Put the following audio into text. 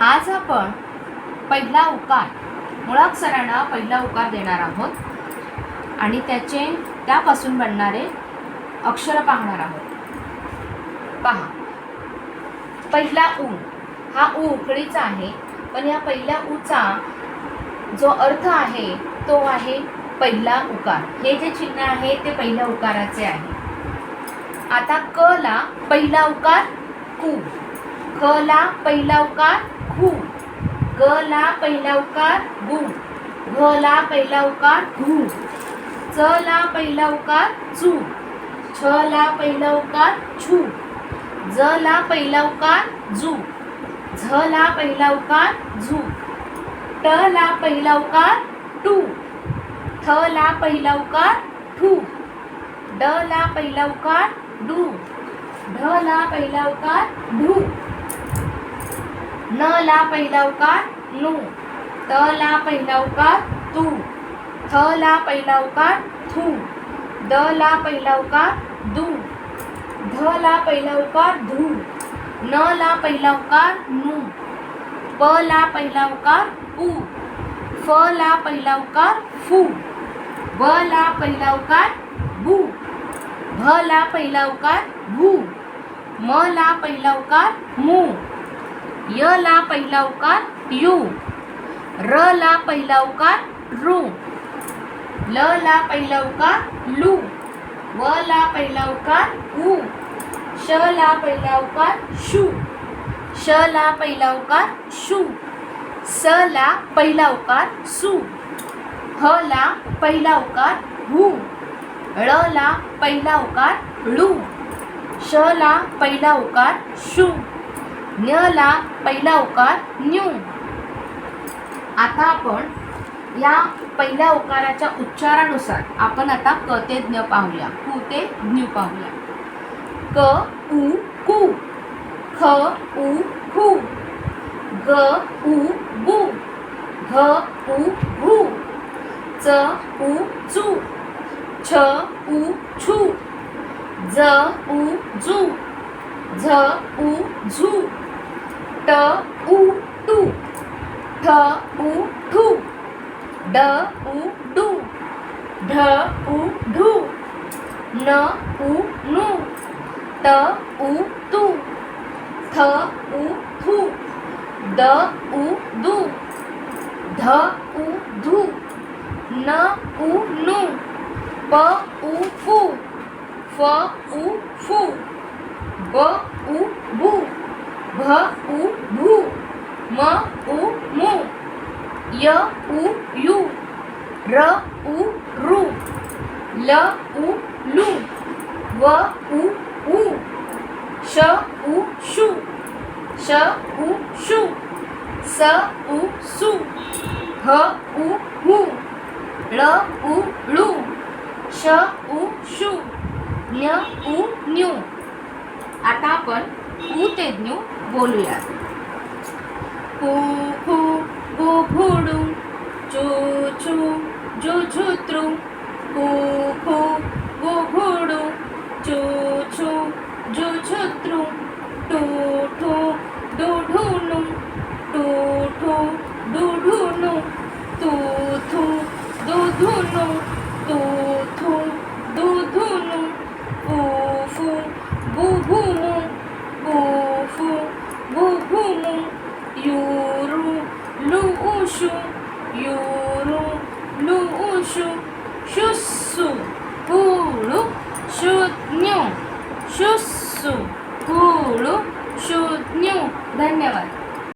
आज आपण पहिला उकार मुळाक्षरांना पहिला उकार देणार आहोत. आणि त्याचे त्यापासून बनणारे अक्षर पाहणार आहोत. पहा. पहिला ऊ हा ऊ उकळीचा आहे पण या पहिल्या ऊचा जो अर्थ आहे तो आहे पहिला उकार. हे जे चिन्ह आहे ते पहिल्या उकाराचे आहे. आता क ला पहिला उकार कू. क ला पहिला उकार खू ग ला पहिला उकार गु घ ला पहिला उकार घू च ला पहिला उकार चू छ ला पहिला उकार छू ज ला पहिला उकार जू झ ला पहिला उकार झू ट ला पहिला उकार टू थ ला पहिला उकार ठू ड ला पहिला उकार डू ढ ला पहिला उकार ढू न ला पहिला उकार नू त ला पहिला उकार तू थ ला पहिला उकार थू द ला पहिला उकार दू ध ला पहिला उकार धू न ला पहिला उकार नू प ला पहिला उकार उ फ ला पहिला उकार फू ब ला पहिला उकार बू भ ला पहिला उकार भू म ला पहिला उकार मू य ला पहिला उकार यू र ला पहिला उकार रू ल ला पहिला उकार लू व ला पहिला उकार ऊ श ला पहिला उकार शू श ला पहिला उकार शू स ला पहिला उकार सू ह ला पहिला उकार हू ळ ला पहिला उकार ळू श ला पहिला उकार शू न्य ला पहिला उकार न्यू आता आपण या पहिल्या उकाराच्या उच्चारानुसार आपण आता क ते ज्ञ पाहूया. कु ते ज्ञू पाहूया. क उ कु. ख उ खू. ग उ गु. घ उ घू. च उ चू. छ उ छू. ज उ जू. झ उ झू. ट उ टू. ठ उ ठू. ड उ डू. ढ उ ढू न उ नू. त उ तू. थ उ थू. द उ दू. ध उ धू. न उ नू. प उ फू. फ उ फू. ब उ बू भ उ भू म उ मू य उ यू र उ रू ल उ लू व उ ऊ श उ शू श उ शू स उ सू ह उ हू ळ उ ळू श उ शू न्य उ न्यू आता आपण उ ते न्यू बोलूया कू खू गु घुडू चू छू जू झुत्रू कू खू गु घुडू चू छू जू झुत्रू टू ठू डू ढूनू टू ठू डू ढूनू तू थू दू धुनू तू थू दू धुनू पू फू बू भूमू पू फू बू भूमू युरू लू